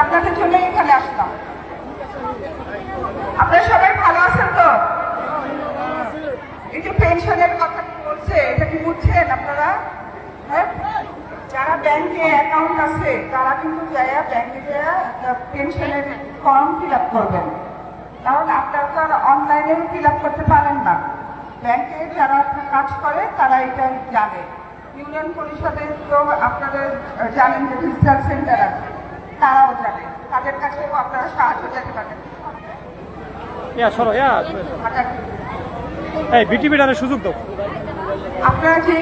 আপনাদের জন্য এখানে আসলাম। আপনারা সবাই ভালো আছেন তো? এই যে পেনশনের কথা বলছে, এটা কি বুঝছেন আপনারা? হ্যাঁ? যারা ব্যাংকে অ্যাকাউন্ট আছে, তারা কিন্তু যায়, ব্যাংকে যায় পেনশনের ফর্ম ফিল আপ করবেন। কারণ আপনারা তো আর অনলাইনে ফিল আপ করতে পারেন না। ব্যাংকে যারা কাজ করে তারা এটা জানে। ইউনিয়ন পরিষদের তো আপনাদের জানেন যে ডিজিটাল সেন্টার আছে তারাও জানে। তাদের কাছেও আপনারা সাহায্য যেতে পারেন। এই বিটিভিটারে সুযোগ দাও। আপনারা যে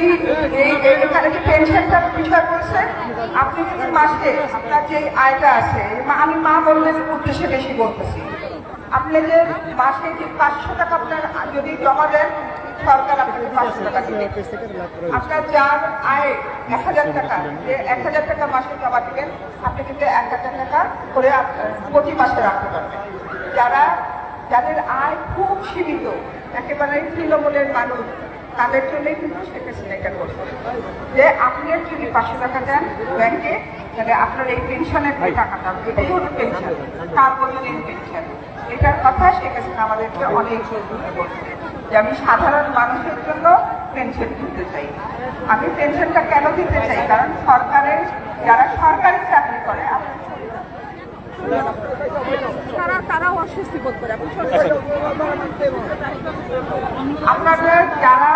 এখানে যে পেনশনটার বিষয় বলছেন আপনি যদি মাসে আপনার যে আয়টা আছে আমি মা বললেন উদ্দেশ্যে বেশি বলতেছি। আপনি যে মাসে যে পাঁচশো টাকা আপনার যদি জমা দেন প্রতি মাসে রাখতে পারবেন। যারা, যাদের আয় খুব সীমিত একেবারে তৃণমূলের মানুষ, তাদের জন্যই কিন্তু হাসিনা এটা করছে যে আপনি যদি পাঁচশো টাকা দেন ব্যাংকে, তাহলে আপনার এই পেনশনের যে টাকাটা এটাই পেনশন সার্বজনীন পেনশন, এটার কথা শেখ হাসিনা আমাদেরকে অনেক বলছে। যে আমি সাধারণ মানুষের জন্য পেনশন দিতে চাই। আমি পেনশনটা কেন দিতে চাই? কারণ সরকারের যারা সরকারি চাকরি করে তারা তারাও অস্বস্তি বোধ করে। আপনি আপনাদের যারা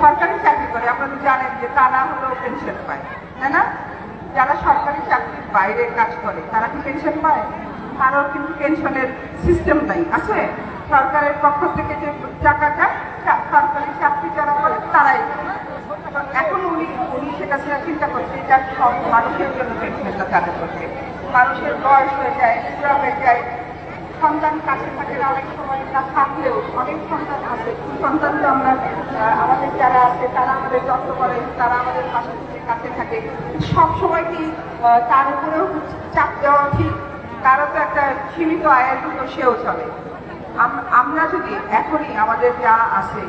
সরকারি চাকরি করে আপনারা জানেন যে তারা হলো পেনশন পায় তাই না? যারা সরকারি চাকরির বাইরে কাজ করে তারা কি পেনশন পায়? কারোর কিন্তু পেনশনের সিস্টেম নাই আছে? সরকারের পক্ষ থেকে যে টাকাটা সরকারি চাকরি যারা করে, তারাই। এখন উনি উনি সেটা সেটা চিন্তা করছে, এটা সব মানুষের জন্য পেনশনটা চালু করছে মানুষের বয়স হয়ে যায়, বুড়া হয়ে যায়, সন্তান কাছে থাকে না, অনেক সময় না থাকলেও, অনেক সন্তান আছে সন্তান তো আমরা আমাদের যারা আছে, তারা আমাদের যত্ন করে, তারা আমাদের পাশে কাছে থাকে। সব সময় কি তার উপরেও চাপ দেওয়া ঠিক তারও তো একটা সীমিত আয়ের মতো সেও চলে। আমরা যদি এখনই আমাদের যা আছে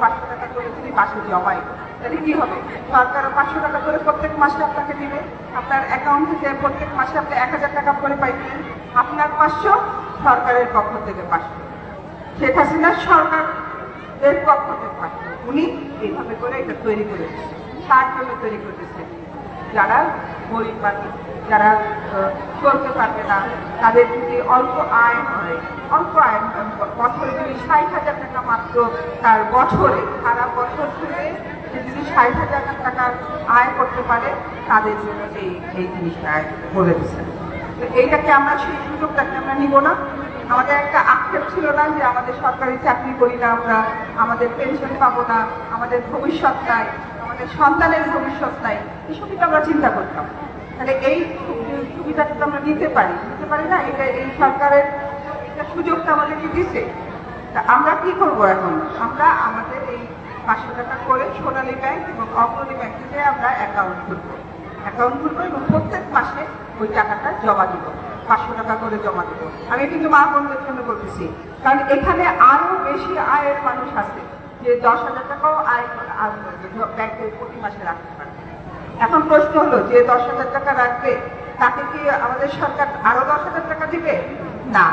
পাঁচশো টাকা করে যদি মাসে জমাই তাহলে কি হবে? সরকার পাঁচশো টাকা করে প্রত্যেক মাসে আপনাকে দিবে। আপনার অ্যাকাউন্ট থেকে প্রত্যেক মাসে আপনি এক হাজার টাকা করে পাইবেন। আপনার পাঁচশো, সরকারের পক্ষ থেকে পাঁচশো। শেখ হাসিনা সরকারের পক্ষ থেকে পাঁচশো। উনি এইভাবে করে এটা তৈরি করেছে। তার জন্য তৈরি করেছে। যারা গরিব মানুষ। যারা চলতে পারবে না, তাদের যদি অল্প আয় হয়, অল্প আয়, বছরে যদি ষাট হাজার টাকা মাত্র তার বছরে, সারা বছর ধরে যদি ষাট হাজার টাকা আয় করতে পারে, তাদের জন্য এই এই জিনিসটা বলে দিচ্ছেন তো এইটাকে আমরা সেই সুযোগটাকে আমরা নিব না। আমাদের একটা আক্ষেপ ছিল না যে আমাদের সরকারি চাকরি করি না আমরা, আমাদের পেনশন পাবো না, আমাদের ভবিষ্যৎ নাই, আমাদের সন্তানের ভবিষ্যৎ নাই এসবই তো আমরা চিন্তা করতাম। তাহলে এই সুবিধাটা তো আমরা নিতে পারি। নিতে পারি না, এটা এই সরকারের এটা সুযোগটা আমাদেরকে দিচ্ছে তা আমরা কি করব এখন? আমরা আমাদের এই পাঁচশো টাকা করে সোনালী ব্যাংক এবং অগ্রণী ব্যাংকে আমরা অ্যাকাউন্ট খুলবো। অ্যাকাউন্ট খুলবো এবং প্রত্যেক মাসে ওই টাকাটা জমা দিব। পাঁচশো টাকা করে জমা দিব। আমি কিন্তু মা বোনদের জন্য বলতেছি, কারণ এখানে আরও বেশি আয়ের মানুষ আছে। যে দশ হাজার টাকাও আয় করে- আয় করবে ব্যাংকে প্রতি মাসে রাখতে পারবে এখন প্রশ্ন হলো, যে দশ হাজার টাকা রাখবে, তাকে কি আমাদের সরকার আরও দশ হাজার টাকা দিবে? না,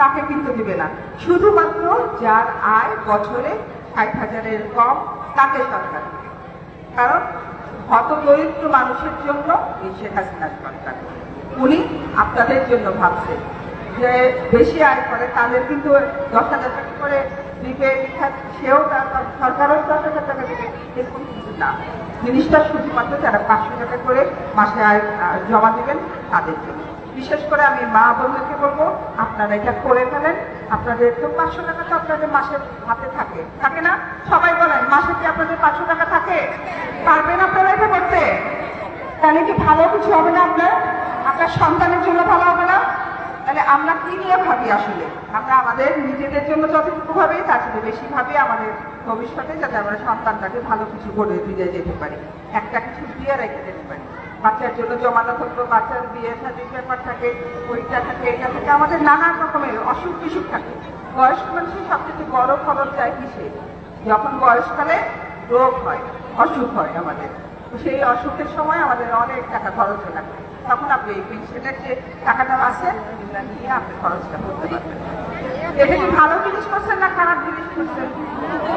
তাকে কিন্তু দিবে না। শুধুমাত্র যার আয় বছরে ষাট হাজারের কম, তাকে সরকার কারণ হত দরিদ্র মানুষের জন্য এই শেখ হাসিনার সরকার। উনি আপনাদের জন্য ভাবছে যে বেশি আয় করে তাদের কিন্তু দশ হাজার টাকা করে দিবে। সেও সরকারও দশ হাজার টাকা দিবে এরকম কিন্তু না। জিনিসটা শুধুমাত্র যারা পাঁচশো টাকা করে মাসে আয় জমা দেবেন, তাদের জন্য। বিশেষ করে আমি মা বোনদেরকে বলব, আপনারা এটা করে ফেলেন। আপনাদের তো পাঁচশো টাকা তো আপনাদের মাসের হাতে থাকে। থাকে না? সবাই বলেন, মাসে কি আপনাদের পাঁচশো টাকা থাকে? পারবেন আপনারা এটা করতে? তাহলে কি ভালো কিছু হবে না আপনার? আপনার সন্তানের জন্য ভালো হবে না? তাহলে আমরা কি নিয়ে ভাবি আসলে? আমরা আমাদের নিজেদের জন্য যতটুকু ভাবি তার চেয়ে বেশি ভাবি আমাদের ভবিষ্যতে যাতে আমরা সন্তানটাকে ভালো কিছু করে দিয়ে যেতে পারি। একটা কিছু দিয়ে রেখে যেতে পারি। বাচ্চার জন্য জমানো থাকল, বাচ্চার বিয়ে শাদীর ব্যাপার থাকে ওইটা থাকে, এটা থেকে, আমাদের নানান রকমের অসুখ বিসুখ থাকে। বয়স্ক মানুষের সবচেয়ে বড় খরচ যায় কিসে? যখন বয়সকালে রোগ হয়, অসুখ হয় আমাদের। সেই অসুখের সময় আমাদের অনেক টাকা খরচ লাগে তখন আপনি এই পেনশনের যে টাকাটা আছে নিয়ে আপনি খরচটা করতে পারবেন। এটা কি ভালো জিনিস করছেন না খারাপ জিনিস করছেন?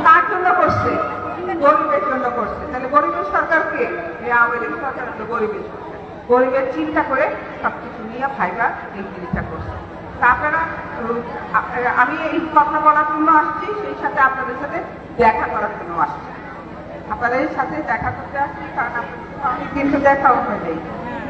কার জন্য করছে? গরিবের জন্য করছে। তাহলে গরিবের সরকারকে আওয়ামী লীগ সরকার গরিবের গরিবের চিন্তা করে সবকিছু নিয়ে ভাইবা এই জিনিসটা করছে। আপনারা আমি এই কথা বলার জন্য আসছি, সেই সাথে আপনাদের সাথে দেখা করার জন্য আসছি। আপনাদের সাথে দেখা করতে আসছি, কারণ আপনাদের কিন্তু দেখাও হয় নাই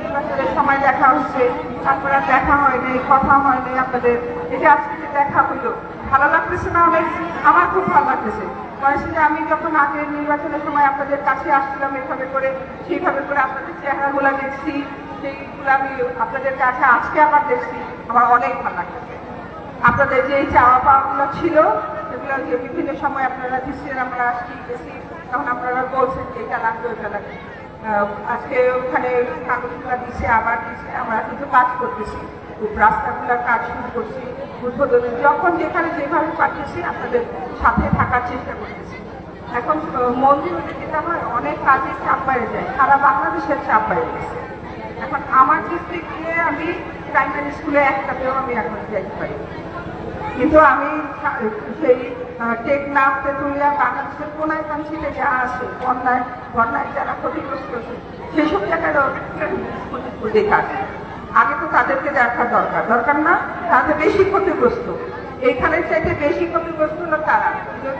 নির্বাচনের সময় দেখা হচ্ছে, তারপরে দেখা হয় নাই, কথা হয় নাই আপনাদের। এই যে আজকে যে দেখা হইল ভালো লাগতেছে না অনেক? আমার খুব ভালো লাগতেছে। বয়সে আমি যখন আগে নির্বাচনের সময় আপনাদের কাছে আসছিলাম এভাবে করে, সেইভাবে করে আপনাদের চেহারাগুলো দেখছি, সেইগুলো আমি আপনাদের কাছে আজকে আবার দেখছি, আমার অনেক ভালো লাগতেছে। আপনাদের যে চাওয়া পাওয়াগুলো ছিল, সেগুলো যে বিভিন্ন সময় আপনারা দিচ্ছেন, আমরা আসছি, গেছি, তখন আপনারা বলছেন যে এটা লাগবে, ওটা লাগবে। আজকে ওখানে কাগজগুলো দিচ্ছে আবার দিচ্ছে আমরা কিন্তু কাজ করতেছি। রাস্তাগুলার কাজ শুরু করছি, উদ্বোধন। যখন যেখানে যেভাবে পাঠিয়েছি, আপনাদের সাথে থাকার চেষ্টা করতেছি। এখন মন্দির যেটা হয় অনেক কাজের চাপ বেড়ে যায়, সারা বাংলাদেশের চাপ বেড়ে গেছে। এখন আমার ডিস্ট্রিক্টে আমি প্রাইমারি স্কুলে একটাতেও আমি এখন যাইতে পারি। কিন্তু আমি সেই টেকনাফ তেঁতুলিয়া বাংলাদেশের কোনায় কাঞ্চিতে যা আছে, বন্যায় বন্যায় যারা ক্ষতিগ্রস্ত সেসব জায়গায়ও স্কুল দেখা আগে তো তাদেরকে দেখা দরকার। দরকার না তাদের বেশি ক্ষতিগ্রস্ত। এইখানে চাইতে বেশি ক্ষতিগ্রস্ত হলো তারা।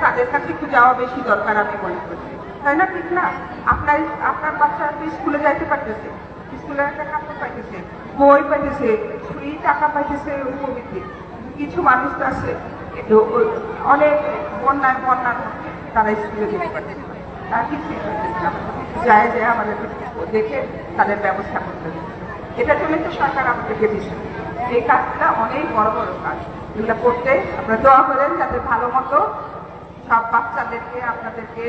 তাদের কাছে একটু যাওয়া বেশি দরকার আমি মনে করছি তাই না, ঠিক না? আপনার আপনার বাচ্চা তো স্কুলে যাইতে পারতেছে? স্কুলের একটা কাপড় পাইতেছে, বই পাইতেছে, ফ্রি টাকা পাইতেছে উপবৃত্তি কিছু মানুষ তো আছে কিন্তু অনেক বন্যায় বন্যার তারা স্কুলে যেতে পারতেছে না। তারা যায় আমাদের দেখে তাদের ব্যবস্থা করতে এটার জন্য তো সরকার আমাদেরকে দিচ্ছে। এই কাজটা অনেক বড় বড় কাজ। এগুলো করতে আপনারা দোয়া করেন যাতে ভালো মতো সব বাচ্চাদেরকে, আপনাদেরকে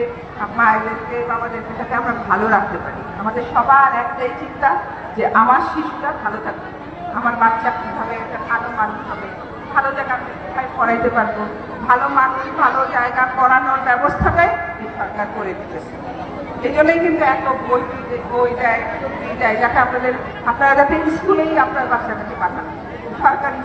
মায়েদেরকে, বাবাদেরকে যাতে আমরা ভালো রাখতে পারি। আমাদের সবার একটাই চিন্তা যে আমার শিশুটা ভালো থাকবে আমার বাচ্চা কীভাবে একটা ভালো মানুষ হবে, ভালো জায়গা পড়াইতে পারব। ভালো মানুষ ভালো জায়গা, পড়ানোর ব্যবস্থাটাই সরকার করে দিতেছে। এই জন্যই কিন্তু এত বই বই দেয় দেয়, যাতে আপনাদের আপনারা যাতে স্কুলেই আপনার বাচ্চাটাকে পাঠান। সরকারি